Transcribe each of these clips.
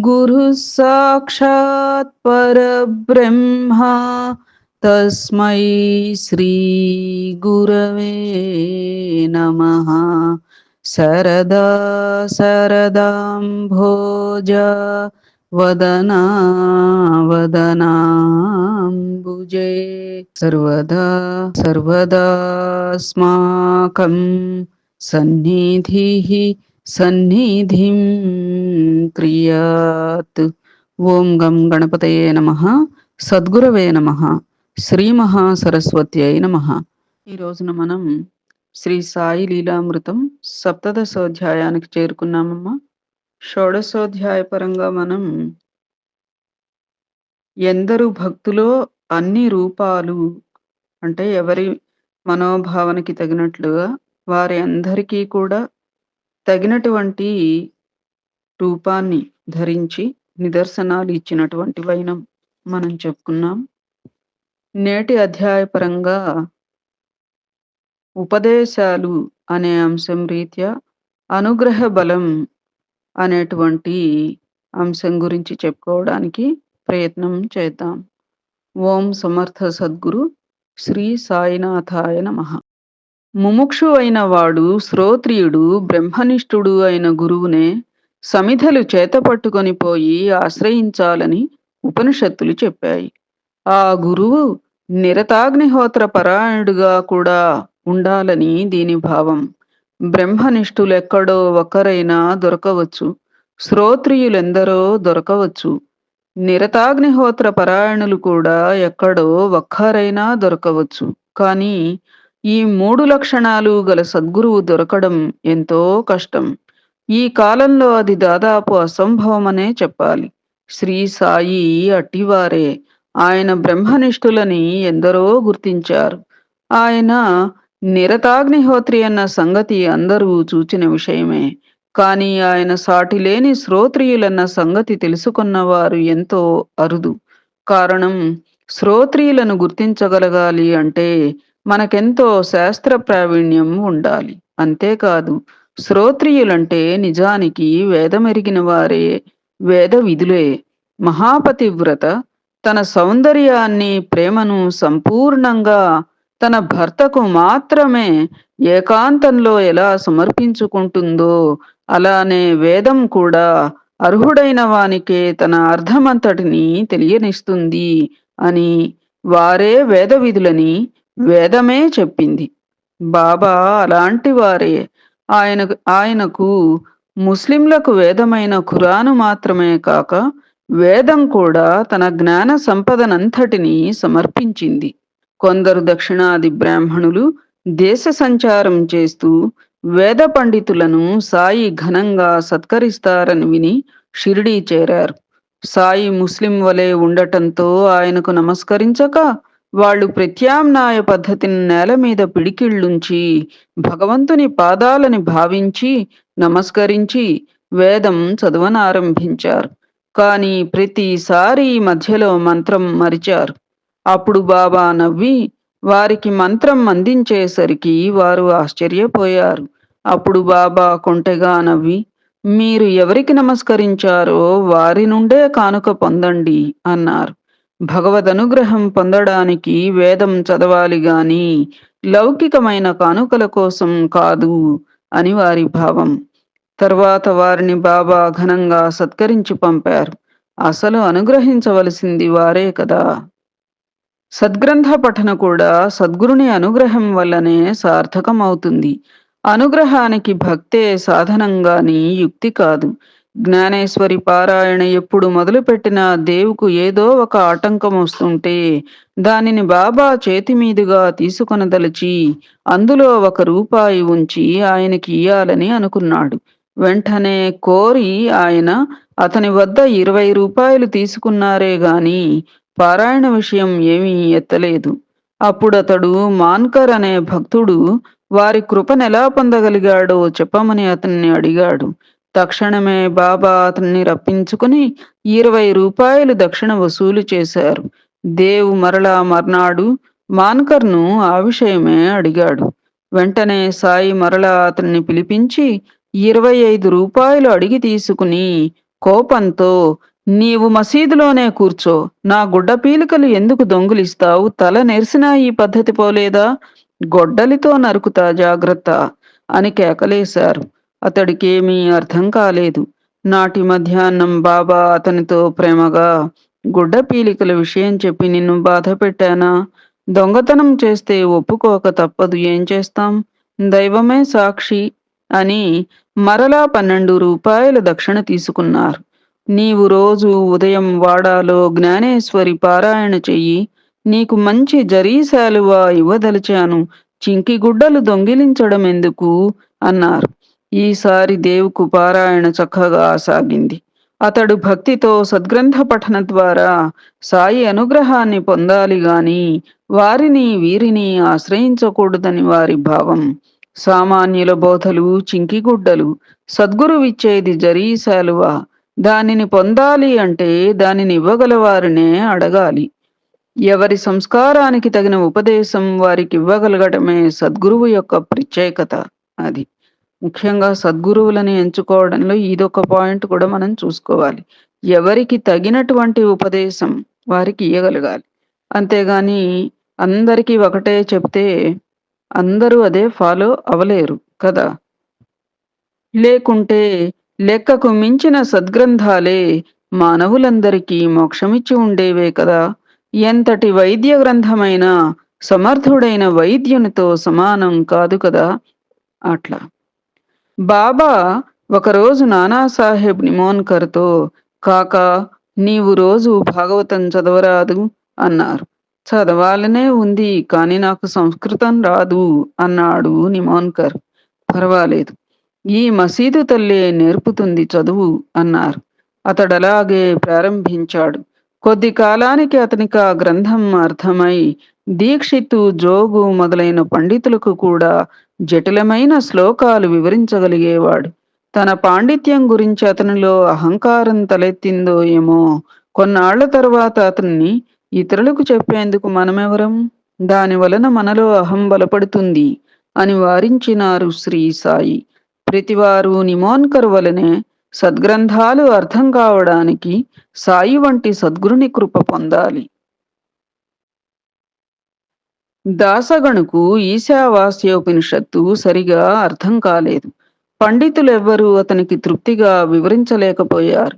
गुरुः साक्षात् परब्रह्मा तस्मै श्रीगुरवे नमः। सरदा सरदाम्भोज वदना वदनाम्बुजे। सर्वदा सर्वदास्माकं सन्निधिः సన్నిధిం క్రియాత్. ఓం గం గణపతయే నమ. సద్గురవే నమ. శ్రీ మహాసరస్వత్యై నమ. ఈ రోజున మనం శ్రీ సాయి లీలామృతం సప్తదశోధ్యాయానికి చేరుకున్నామమ్మా. షోడశోధ్యాయ పరంగా మనం ఎందరు భక్తులో అన్ని రూపాలు అంటే ఎవరి మనోభావనకి తగినట్లుగా వారి అందరికీ కూడా తగినటువంటి రూపాన్ని ధరించి నిదర్శనాలు ఇచ్చినటువంటి వైనం మనం చెప్పుకున్నాం. నేటి అధ్యాయపరంగా ఉపదేశాలు అనే అంశం రీత్యా అనుగ్రహ బలం అనేటువంటి అంశం గురించి చెప్పుకోవడానికి ప్రయత్నం చేద్దాం. ఓం సమర్థ సద్గురు శ్రీ సాయినాథాయ నమః. ముముక్షు అయిన వాడు శ్రోత్రియుడు బ్రహ్మనిష్ఠుడు అయిన గురువునే సమిధలు చేతపట్టుకొని పోయి ఆశ్రయించాలని ఉపనిషత్తులు చెప్పాయి. ఆ గురువు నిరతాగ్నిహోత్ర పరాయణుడుగా కూడా ఉండాలని దీని భావం. బ్రహ్మనిష్ఠులెక్కడో ఒకరైనా దొరకవచ్చు శ్రోత్రియులెందరో దొరకవచ్చు. నిరతాగ్నిహోత్ర పరాయణులు కూడా ఎక్కడో ఒక్కరైనా దొరకవచ్చు. కానీ ఈ మూడు లక్షణాలు గల సద్గురువు దొరకడం ఎంతో కష్టం. ఈ కాలంలో అది దాదాపు అసంభవమనే చెప్పాలి. శ్రీ సాయి అట్టివారే. ఆయన బ్రహ్మనిష్ఠులని ఎందరో గుర్తించారు. ఆయన నిరతాగ్నిహోత్రి అన్న సంగతి అందరూ చూచిన విషయమే. కానీ ఆయన సాటిలేని శ్రోత్రియులన్న సంగతి తెలుసుకున్నవారు ఎంతో అరుదు. కారణం శ్రోత్రియులను గుర్తించగలగాలి అంటే మనకెంతో శాస్త్ర ప్రావీణ్యం ఉండాలి. అంతేకాదు శ్రోత్రియులంటే నిజానికి వేదమెరిగిన వారే వేద విధులే మహాపతివ్రత తన సౌందర్యాన్ని ప్రేమను సంపూర్ణంగా తన భర్తకు మాత్రమే ఏకాంతంలో ఎలా సమర్పించుకుంటుందో అలానే వేదం కూడా అర్హుడైన వానికే తన అర్థమంతటిని తెలియనిస్తుంది అని వారే వేద విధులని వేదమే చెప్పింది. బాబా అలాంటి వారే. ఆయన ఆయనకు ముస్లింలకు వేదమైన ఖురాను మాత్రమే కాక వేదం కూడా తన జ్ఞాన సంపదనంతటిని సమర్పించింది. కొందరు దక్షిణాది బ్రాహ్మణులు దేశ సంచారం చేస్తూ వేద పండితులను సాయి ఘనంగా సత్కరిస్తారని విని షిరిడీ చేరారు. సాయి ముస్లిం వలె ఉండటంతో ఆయనకు నమస్కరించక వాళ్ళు ప్రత్యామ్నాయ పద్ధతిని నేల మీద పిడికిళ్ళుంచి భగవంతుని పాదాలని భావించి నమస్కరించి వేదం చదవనారంభించారు. కానీ ప్రతిసారి మధ్యలో మంత్రం మరిచారు. అప్పుడు బాబా నవ్వి వారికి మంత్రం అందించేసరికి వారు ఆశ్చర్యపోయారు. అప్పుడు బాబా కొంటెగా నవ్వి మీరు ఎవరికి నమస్కరించారో వారి నుండే కానుక పొందండి అన్నారు. భగవదనుగ్రహం పొందడానికి వేదం చదవాలి గాని లౌకికమైన కానుకల కోసం కాదు అని వారి భావం. తర్వాత వారిని బాబా ఘనంగా సత్కరించి పంపారు. అసలు అనుగ్రహించవలసింది వారే కదా. సద్గ్రంథ పఠన కూడా సద్గురుని అనుగ్రహం వల్లనే సార్థకం అవుతుంది అనుగ్రహానికి భక్తే సాధనంగాని యుక్తి కాదు. జ్ఞానేశ్వరి పారాయణ ఎప్పుడు మొదలుపెట్టినా దేవుకు ఏదో ఒక ఆటంకం వస్తుంటే దానిని బాబా చేతి మీదుగా తీసుకొనదలిచి అందులో ఒక రూపాయి ఉంచి ఆయనకి ఇయ్యాలని అనుకున్నాడు. వెంటనే కోరి ఆయన అతని వద్ద ఇరవై రూపాయలు తీసుకున్నారే గాని పారాయణ విషయం ఏమీ ఎత్తలేదు. అప్పుడతడు మాన్కర్ అనే భక్తుడు వారి కృపనెలా పొందగలిగాడో చెప్పమని అతన్ని అడిగాడు. తక్షణమే బాబా అతన్ని రప్పించుకుని ఇరవై రూపాయలు దక్షిణ వసూలు చేశారు. దేవు మరలా మర్నాడు మాన్కర్ను ఆ విషయమే అడిగాడు. వెంటనే సాయి మరలా అతన్ని పిలిపించి ఇరవై ఐదు రూపాయలు అడిగి తీసుకుని కోపంతో నీవు మసీదులోనే కూర్చో నా గుడ్డ పీలికలు ఎందుకు దొంగిలిస్తావు? తల నెరిసినా ఈ పద్ధతి పోలేదా? గొడ్డలితో నరుకుతా జాగ్రత్త అని కేకలేశారు. అతడికేమీ అర్థం కాలేదు. నాటి మధ్యాహ్నం బాబా అతనితో ప్రేమగా గుడ్డ పీలికల విషయం చెప్పి నిన్ను బాధ పెట్టానా? దొంగతనం చేస్తే ఒప్పుకోక తప్పదు ఏం చేస్తాం? దైవమే సాక్షి అని మరలా పన్నెండు రూపాయల దక్షిణ తీసుకున్నారు. నీవు రోజు ఉదయం వాడాలో జ్ఞానేశ్వరి పారాయణ చెయ్యి. నీకు మంచి జరీశాలువా ఇవ్వదలిచాను. చింకి గుడ్డలు దొంగిలించడం ఎందుకు అన్నారు. ఈసారి దేవుకు పారాయణ చక్కగా సాగింది. అతడు భక్తితో సద్గ్రంథ పఠన ద్వారా సాయి అనుగ్రహాన్ని పొందాలి గాని వారిని వీరిని ఆశ్రయించకూడదని వారి భావం. సామాన్యుల బోధలు చింకిగుడ్డలు సద్గురువిచ్చేది జరీశాలువ దానిని పొందాలి అంటే దానిని ఇవ్వగలవారినే అడగాలి. ఎవరి సంస్కారానికి తగిన ఉపదేశం వారికి ఇవ్వగలగటమే సద్గురువు యొక్క ప్రత్యేకత అది. ముఖ్యంగా సద్గురువులని ఎంచుకోవడంలో ఇదొక పాయింట్ కూడా మనం చూసుకోవాలి. ఎవరికి తగినటువంటి ఉపదేశం వారికి ఇవ్వగలగాలి అంతేగాని అందరికీ ఒకటే చెప్తే అందరూ అదే ఫాలో అవ్వలేరు కదా. లేకుంటే లెక్కకు మించిన సద్గ్రంథాలే మానవులందరికీ మోక్షమిచ్చి ఉండేవే కదా. ఎంతటి వైద్య గ్రంథమైన సమర్థుడైన వైద్యునితో సమానం కాదు కదా. అట్లా. బాబా ఒకరోజు నానాసాహెబ్ నిమోన్కర్తో కాకా నీవు రోజు భాగవతం చదవరాదు అన్నారు. చదవాలనే ఉంది కాని నాకు సంస్కృతం రాదు అన్నాడు నిమోన్కర్. పర్వాలేదు ఈ మసీదు తల్లే నేర్పుతుంది చదువు అన్నారు. అతడలాగే ప్రారంభించాడు. కొద్ది కాలానికి అతనికి ఆ గ్రంథం అర్థమై దీక్షితు జోగు మొదలైన పండితులకు కూడా జటిలమైన శ్లోకాలు వివరించగలిగేవాడు. తన పాండిత్యం గురించి అతనిలో అహంకారం తలెత్తిందో ఏమో కొన్నాళ్ళ తర్వాత అతన్ని ఇతరులకు చెప్పేందుకు మనమెవరం? దాని వలన మనలో అహం బలపడుతుంది అని వారించినారు శ్రీ సాయి. ప్రతివారు నిమోన్కర్ వలనే సద్గ్రంథాలు అర్థం కావడానికి సాయి వంటి సద్గురుని కృప పొందాలి. దాసగణుకు ఈశావాస్యోపనిషత్తు సరిగా అర్థం కాలేదు. పండితులెవ్వరూ అతనికి తృప్తిగా వివరించలేకపోయారు.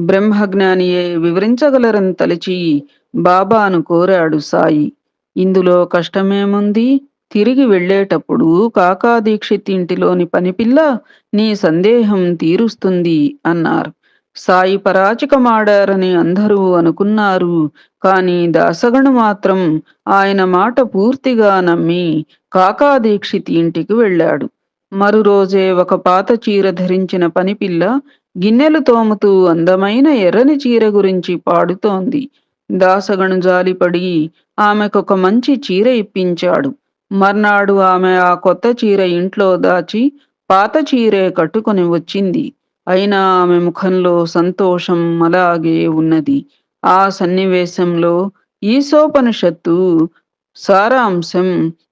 బ్రహ్మజ్ఞానియే వివరించగలరని తలచి బాబాను కోరాడు సాయి. ఇందులో కష్టమేముంది? తిరిగి వెళ్ళేటప్పుడు కాకా దీక్షిత్ ఇంటిలోని పనిపిల్ల నీ సందేహం తీరుస్తుంది అన్నారు. సాయి పరాచికమాడారని అందరూ అనుకున్నారు. కాని దాసగణు మాత్రం ఆయన మాట పూర్తిగా నమ్మి కాకాదీక్షిత్ ఇంటికి వెళ్ళాడు. మరురోజే ఒక పాత చీర ధరించిన పనిపిల్ల గిన్నెలు తోముతూ అందమైన ఎర్రని చీర గురించి పాడుతోంది. దాసగణు జాలిపడి ఆమెకొక మంచి చీర ఇప్పించాడు. మర్నాడు ఆమె ఆ కొత్త చీర ఇంట్లో దాచి పాత చీరే కట్టుకొని వచ్చింది. అయినా ఆమె ముఖంలో సంతోషం అలాగే ఉన్నది. ఆ సన్నివేశంలో ఈశోపనిషత్తు సారాంశం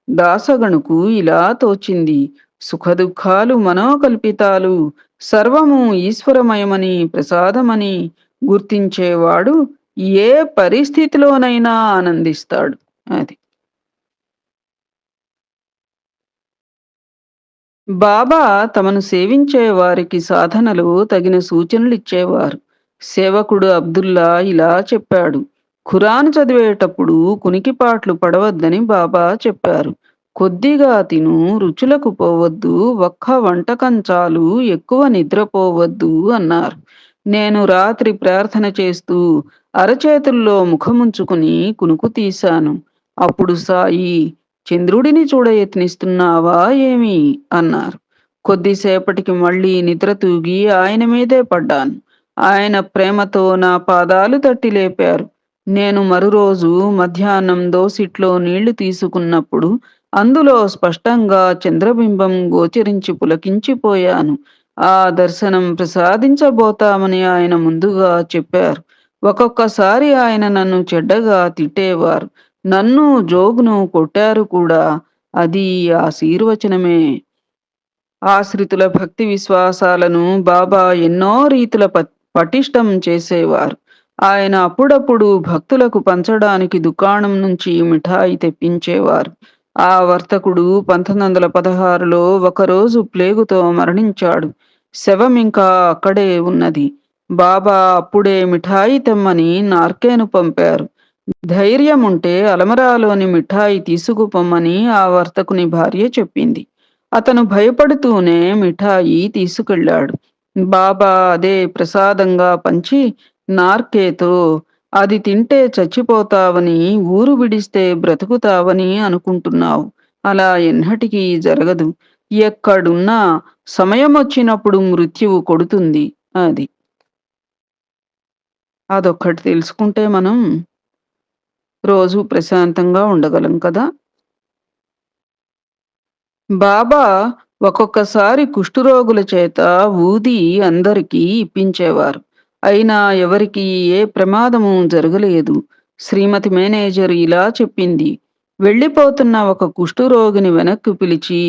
దాసగణుకు ఇలా తోచింది. సుఖదుఖాలు మనోకల్పితాలు సర్వము ఈశ్వరమయమని ప్రసాదమని గుర్తించేవాడు ఏ పరిస్థితిలోనైనా ఆనందిస్తాడు. అది. బాబా తమను సేవించే వారికి సాధనలు తగిన సూచనలు ఇచ్చేవారు సేవకుడు అబ్దుల్లా ఇలా చెప్పాడు. ఖురాన్ చదివేటప్పుడు కునికిపాట్లు పడవద్దని బాబా చెప్పారు. కొద్దిగా తిను రుచులకు పోవద్దు ఒక్క వంటకం చాలు ఎక్కువ నిద్రపోవద్దు అన్నారు. నేను రాత్రి ప్రార్థన చేస్తూ అరచేతుల్లో ముఖముంచుకుని కునుకు తీశాను. అప్పుడు సాయి చంద్రుడిని చూడ యత్నిస్తున్నావా ఏమి అన్నారు కొద్దిసేపటికి మళ్ళీ నిద్ర తూగి ఆయన మీదే పడ్డాను. ఆయన ప్రేమతో నా పాదాలు తట్టి లేపారు. నేను మరురోజు మధ్యాహ్నం దోసిట్లో నీళ్ళు తీసుకున్నప్పుడు అందులో స్పష్టంగా చంద్రబింబం గోచరించి పులకించిపోయాను. ఆ దర్శనం ప్రసాదించబోతామని ఆయన ముందుగా చెప్పారు. ఒక్కొక్కసారి ఆయన నన్ను చెడ్డగా తిట్టేవారు. నన్ను జోగును కొట్టారు కూడా. అది ఆశీర్వచనమే. ఆశ్రితుల భక్తి విశ్వాసాలను బాబా ఎన్నో రీతుల ప పటిష్టం చేసేవారు. ఆయన అప్పుడప్పుడు భక్తులకు పంచడానికి దుకాణం నుంచి మిఠాయి తెప్పించేవారు. ఆ వర్తకుడు 1916లో ఒకరోజు ప్లేగుతో మరణించాడు. శవం ఇంకా అక్కడే ఉన్నది. బాబా అప్పుడే మిఠాయి తెమ్మని నార్కేను పంపారు. ధైర్యముంటే అలమరాలోని మిఠాయి తీసుకుపొమ్మని ఆ వర్తకుని భార్య చెప్పింది. అతను భయపడుతూనే మిఠాయి తీసుకెళ్ళాడు. బాబా అదే ప్రసాదంగా పంచి నార్కేతో అది తింటే చచ్చిపోతావని, ఊరు విడిస్తే బ్రతుకుతావని అనుకుంటున్నావు. అలా ఎన్నటికీ జరగదు. ఎక్కడున్నా సమయమొచ్చినప్పుడు మృత్యువు కొడుతుంది. అది. అదొక్కటి తెలుసుకుంటే మనం రోజు ప్రశాంతంగా ఉండగలం కదా! బాబా ఒక్కొక్కసారి కుష్ఠరోగుల చేత ఊది అందరికీ ఇప్పించేవారు. అయినా ఎవరికీ ఏ ప్రమాదము జరగలేదు. శ్రీమతి మేనేజర్ ఇలా చెప్పింది. వెళ్ళిపోతున్న ఒక కుష్టురోగిని వెనక్కు పిలిచి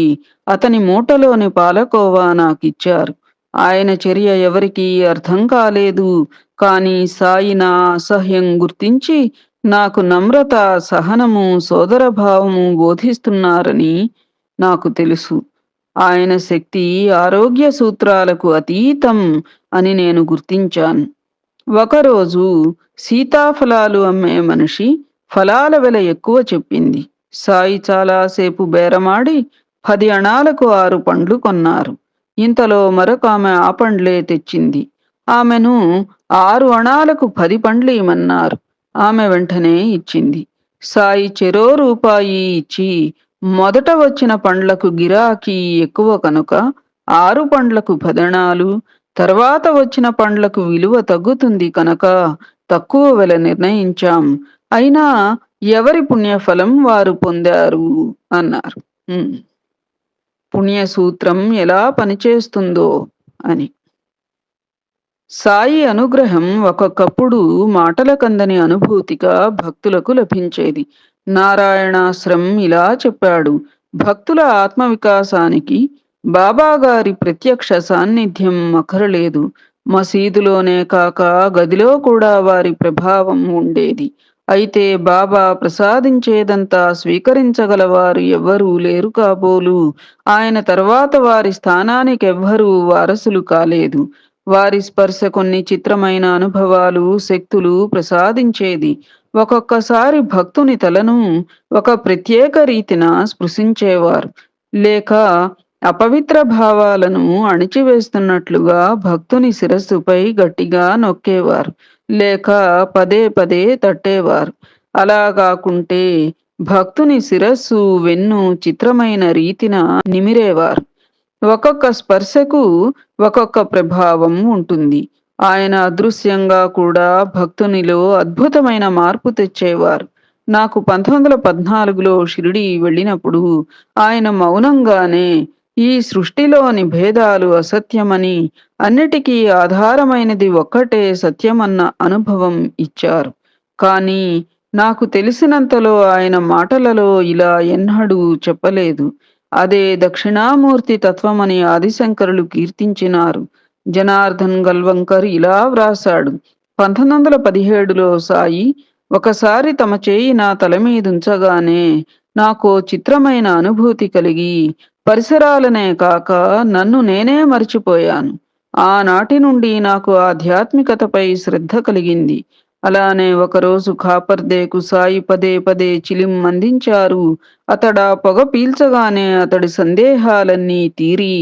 అతని మూటలోని పాలకోవా నాకిచ్చారు. ఆయన చర్య ఎవరికీ అర్థం కాలేదు. కానీ సాయి నా అసహ్యం గుర్తించి నాకు నమ్రత, సహనము, సోదరభావము బోధిస్తున్నారని నాకు తెలుసు. ఆయన శక్తి ఆరోగ్య సూత్రాలకు అతీతం అని నేను గుర్తించాను. ఒకరోజు సీతాఫలాలు అమ్మే మనిషి ఫలాల వెల ఎక్కువ చెప్పింది. సాయి చాలాసేపు బేరమాడి పది అణాలకు ఆరు పండ్లు కొన్నారు. ఇంతలో మరొక ఆమె ఆ పండ్లే తెచ్చింది. ఆమెను ఆరు అణాలకు పది పండ్లు ఇమ్మన్నారు. ఆమె వెంటనే ఇచ్చింది. సాయి చెరో రూపాయి ఇచ్చి మొదట వచ్చిన పండ్లకు గిరాకీ ఎక్కువ కనుక ఆరు పండ్లకు భదనాలు తర్వాత వచ్చిన పండ్లకు విలువ తగ్గుతుంది కనుక తక్కువ వెల నిర్ణయించాం. అయినా ఎవరి పుణ్యఫలం వారు పొందారు అన్నారు. పుణ్యసూత్రం ఎలా పనిచేస్తుందో అని. సాయి అనుగ్రహం ఒక్కొక్కప్పుడు మాటలకందని అనుభూతిగా భక్తులకు లభించేది. నారాయణాశ్రం ఇలా చెప్పాడు. భక్తుల ఆత్మవికాసానికి బాబాగారి ప్రత్యక్ష సాన్నిధ్యం మకరలేదు మసీదులోనే కాక గదిలో కూడా వారి ప్రభావం ఉండేది. అయితే బాబా ప్రసాదించేదంతా స్వీకరించగలవారు ఎవ్వరూ లేరు కాబోలు. ఆయన తర్వాత వారి స్థానానికెవ్వరూ వారసులు కాలేదు. వారి స్పర్శ కొన్ని చిత్రమైన అనుభవాలు, శక్తులు ప్రసాదించేది. ఒక్కొక్కసారి భక్తుని తలను ఒక ప్రత్యేక రీతిన స్పృశించేవారు. లేక అపవిత్ర భావాలను అణిచివేస్తున్నట్లుగా భక్తుని శిరస్సుపై గట్టిగా నొక్కేవారు. లేక పదే పదే తట్టేవారు. అలా కాకుంటే భక్తుని శిరస్సు, వెన్ను చిత్రమైన రీతిన నిమిరేవారు. ఒక్కొక్క స్పర్శకు ఒక్కొక్క ప్రభావం ఉంటుంది. ఆయన అదృశ్యంగా కూడా భక్తునిలో అద్భుతమైన మార్పు తెచ్చేవారు. నాకు 1914లో షిరిడీ వెళ్ళినప్పుడు ఆయన మౌనంగానే ఈ సృష్టిలోని భేదాలు అసత్యమని, అన్నిటికీ ఆధారమైనది ఒక్కటే సత్యమన్న అనుభవం ఇచ్చారు. కానీ నాకు తెలిసినంతలో ఆయన మాటలలో ఇలా ఎన్నడూ చెప్పలేదు. అదే దక్షిణామూర్తి తత్వమని ఆదిశంకరులు కీర్తించినారు. జనార్దన్ గల్వంకర్ ఇలా వ్రాశాడు. 1917లో సాయి ఒకసారి తమ చేయి నా తలమీదుంచగానే నాకు చిత్రమైన అనుభూతి కలిగి పరిసరాలనే కాక నన్ను నేనే మర్చిపోయాను ఆనాటి నుండి నాకు ఆధ్యాత్మికతపై శ్రద్ధ కలిగింది. అలానే ఒకరోజు ఖాపర్దేకు సాయి పదే పదే చిలిం అందించారు. అతడా పొగ పీల్చగానే అతడి సందేహాలన్నీ తీరి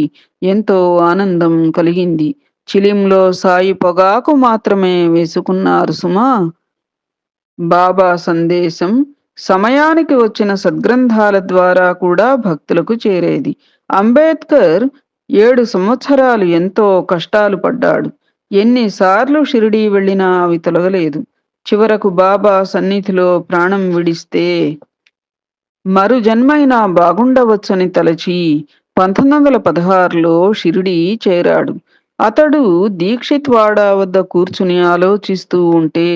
ఎంతో ఆనందం కలిగింది. చిలింలో సాయి పొగాకు మాత్రమే వేసుకున్నారు సుమా! బాబా సందేశం సమయానికి వచ్చిన సద్గ్రంథాల ద్వారా కూడా భక్తులకు చేరేది. అంబేద్కర్ ఏడు సంవత్సరాలు ఎంతో కష్టాలు పడ్డాడు ఎన్నిసార్లు షిరిడీ వెళ్ళినా అవి తొలగలేదు చివరకు బాబా సన్నిధిలో ప్రాణం విడిస్తే మరు జన్మైనా బాగుండవచ్చని తలచి పంతొమ్మిది వందల పదహారులో షిరిడి చేరాడు. అతడు దీక్షిత్వాడ వద్ద కూర్చుని ఆలోచిస్తూ ఉంటే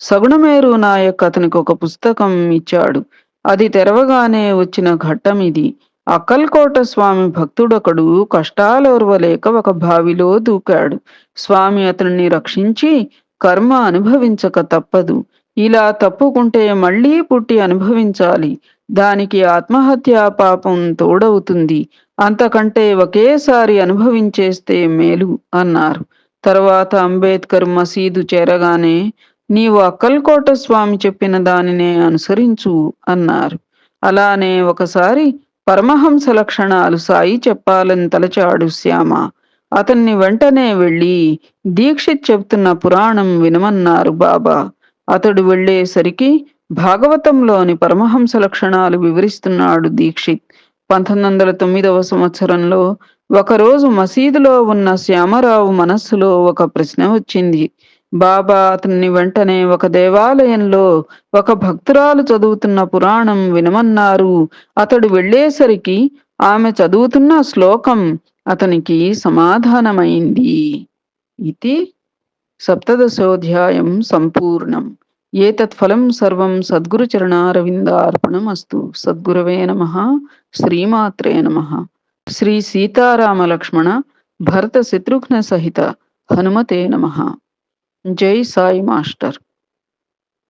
సగుణమేరు నాయక్ అతనికి ఒక పుస్తకం ఇచ్చాడు. అది తెరవగానే వచ్చిన ఘట్టం ఇది. అక్కల్కోట స్వామి భక్తుడొకడు కష్టాలోర్వలేక ఒక బావిలో దూకాడు. స్వామి అతన్ని రక్షించి కర్మ అనుభవించక తప్పదు. ఇలా తప్పుకుంటే మళ్ళీ పుట్టి అనుభవించాలి. దానికి ఆత్మహత్యా పాపం తోడవుతుంది. అంతకంటే ఒకేసారి అనుభవించేస్తే మేలు అన్నారు. తర్వాత అంబేద్కర్ మసీదు చేరగానే నీవు అక్కల్కోట స్వామి చెప్పిన దానినే అనుసరించు అన్నారు. అలానే ఒకసారి పరమహంస లక్షణాలు సాయి చెప్పాలని తలచాడు శ్యామ. అతన్ని వెంటనే వెళ్ళి దీక్షిత్ చెప్తున్న పురాణం వినమన్నారు బాబా. అతడు వెళ్ళేసరికి భాగవతంలోని పరమహంస లక్షణాలు వివరిస్తున్నాడు దీక్షిత్. పంతొమ్మిది వందల తొమ్మిదవ సంవత్సరంలో ఒకరోజు మసీదులో ఉన్న శ్యామరావు మనస్సులో ఒక ప్రశ్న వచ్చింది. బాబా అతన్ని వెంటనే ఒక దేవాలయంలో ఒక భక్తురాలు చదువుతున్న పురాణం వినమన్నారు. అతడు వెళ్ళేసరికి ఆమె చదువుతున్న శ్లోకం అతనికి సమాధానమైంది. ఇది సప్తదశోధ్యాయం సంపూర్ణం. ఏతత్ఫలం సర్వం సద్గురుచరణారవిందార్పణం అస్తు సద్గురవే నమ. శ్రీమాత్రే నమ. శ్రీ సీతారామలక్ష్మణ భరత శత్రుఘ్న సహిత హనుమతే నమ. జై సాయి మాస్టర్.